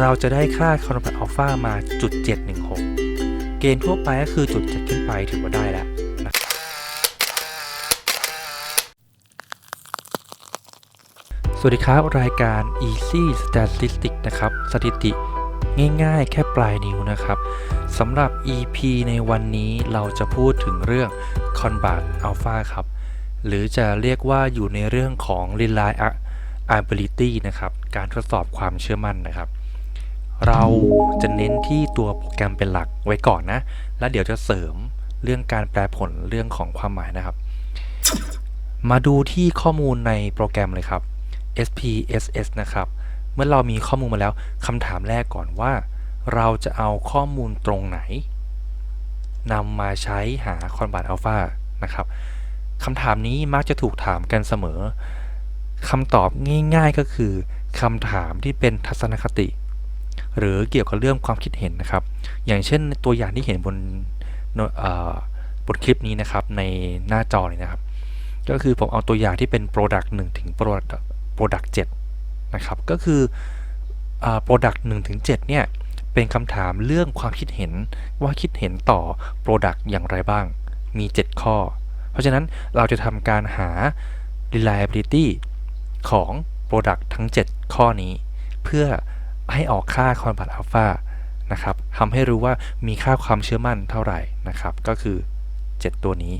เราจะได้ค่าคอนแทคอัลฟามาจุด716 เกณฑ์ทั่วไปก็คือจุด7ขึ้นไปถือว่าได้แล้วนะสวัสดีครับ รายการ Easy Statistics นะครับ สถิติง่ายๆ แค่ปลายนิ้วนะครับสำหรับ EP ในวันนี้เราจะพูดถึงเรื่อง c o n v e r t Alpha ครับ หรือจะเรียกว่าอยู่ในเรื่องของ reliability นะครับ การทดสอบความเชื่อมั่นนะครับ เราจะเน้นที่ตัวโปรแกรมเป็นหลักไว้ก่อนนะ แล้วเดี๋ยวจะเสริมเรื่องการแปลผลเรื่องของความหมายนะครับ มาดูที่ข้อมูลในโปรแกรมเลยครับ SPSS นะครับ เมื่อเรามีข้อมูลมาแล้วคำถามแรกก่อนว่า เราจะเอาข้อมูลตรงไหนนำมาใช้หาคอนบัตอัลฟานะครับคำถามนี้มักจะถูกถามกันเสมอคำตอบง่ายๆก็คือคำถามที่เป็นทัศนคติ หรือเกี่ยวกับเรื่องความคิดเห็นนะครับ อย่างเช่นตัวอย่างที่เห็นบนบนคลิปนี้นะครับในหน้าจอเลยนะครับ ก็คือผมเอาตัวอย่างที่เป็น Product 1 ถึง Product Product 7นะครับ ก็คือ Product 1ถึง7เนี่ยเป็นคำถามเรื่องความคิดเห็นว่าคิดเห็นต่อ Product อย่างไรบ้าง มี 7 ข้อ เพราะฉะนั้นเราจะทำการหา reliability ของ Product ทั้ง 7 ข้อนี้ เพื่อ ให้ออกค่าคอนบัตอัลฟานะครับทำให้รู้ว่ามีค่าความเชื่อมั่นเท่าไหร่นะครับ ก็คือ 7 ตัวนี้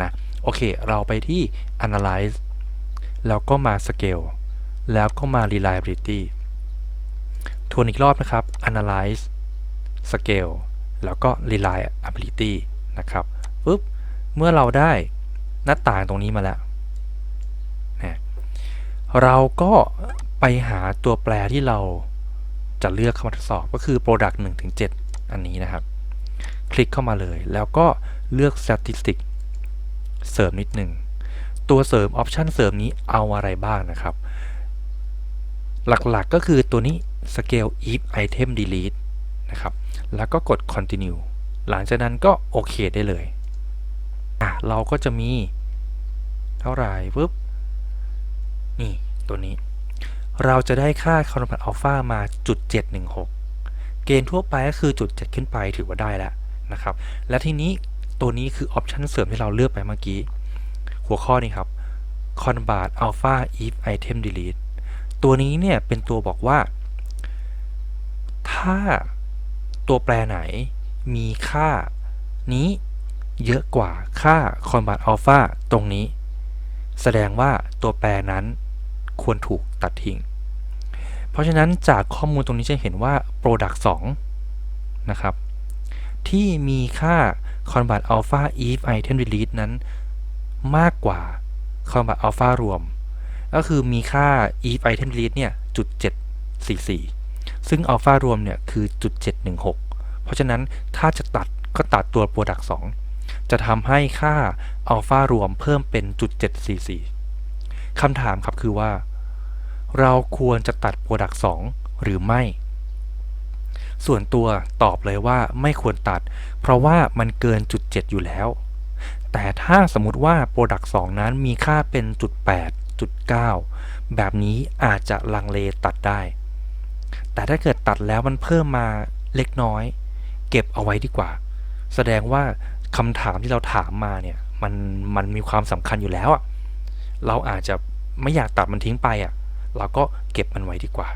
นะโอเค เราไปที่ analyze แล้วก็มา scale แล้วก็มา reliability ทวนอีกรอบนะครับ analyze scale แล้วก็ reliability นะครับปุ๊บเมื่อเราได้หน้าต่างตรงนี้มาแล้วนะเราก็ไปหาตัวแปรที่เรา จะเลือกเข้ามาทดสอบก็คือ product 1ถึง7อันนี้นะครับ คลิกเข้ามาเลย แล้วก็เลือก statistic เสริมนิดหนึ่ง ตัวเสริมออปชันเสริมนี้เอาอะไรบ้างนะครับ หลักๆกก็คือตัวนี้ scale if item delete นะครับ แล้วก็กด continue หลังจากนั้นก็โอเคได้เลยอะเราก็จะมี เท่าไหร่ปุ๊บ นี่ตัวนี้ เราจะได้ค่าคอนแทคอัลฟามาจุด716 เกณฑ์ทั่วไปก็คือจุด7ขึ้นไปถือว่าได้แล้วนะครับ และทีนี้ตัวนี้คือออปชันเสริมที่เราเลือกไปเมื่อกี้ หัวข้อนี้ครับ convert alpha if item delete ตัวนี้เนี่ยเป็นตัวบอกว่า ถ้าตัวแปรไหนมีค่านี้เยอะกว่าค่า convert alpha ตรงนี้ แสดงว่าตัวแปรนั้น ควรถูกตัดทิ้ง เพราะฉะนั้นจากข้อมูลตรงนี้จะเห็นว่า product 2 นะครับ ที่มีค่า convert alpha if item delete นั้นมากกว่า convert alpha รวม ก็คือมีค่า if item delete เนี่ยจุด744 ซึ่ง alpha รวมเนี่ยคือจุด716 เพราะฉะนั้นถ้าจะตัดก็ตัดตัว product 2 จะทำให้ค่า alpha รวมเพิ่มเป็นจุด744 คำถามครับคือว่า เราควรจะตัด product 2 หรือไม่ ส่วนตัวตอบเลยว่าไม่ควรตัด เพราะว่ามันเกินจุด 7 อยู่แล้ว แต่ถ้าสมมติว่า Product 2 นั้นมีค่าเป็นจุด 8 จุด 9 แบบนี้อาจจะลังเลตัดได้ แต่ถ้าเกิดตัดแล้วมันเพิ่มมาเล็กน้อย เก็บเอาไว้ดีกว่า แสดงว่าคำถามที่เราถามมาเนี่ยมันมันมีความสำคัญอยู่แล้วอะ เราอาจจะไม่อยากตัดมันทิ้งไปอะ่ะ เราก็เก็บมันไว้ดีกว่า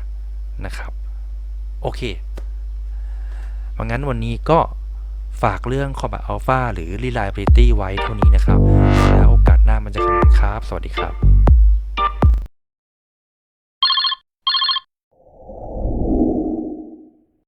นะครับ โอเคเพราะงั้นวันนี้ก็ฝากเรื่อง Combat Alpha หรือ Reliability ไว้เท่านี้นะครับ แล้วโอกาสหน้ามันจะขึ้นครับ สวัสดีครับ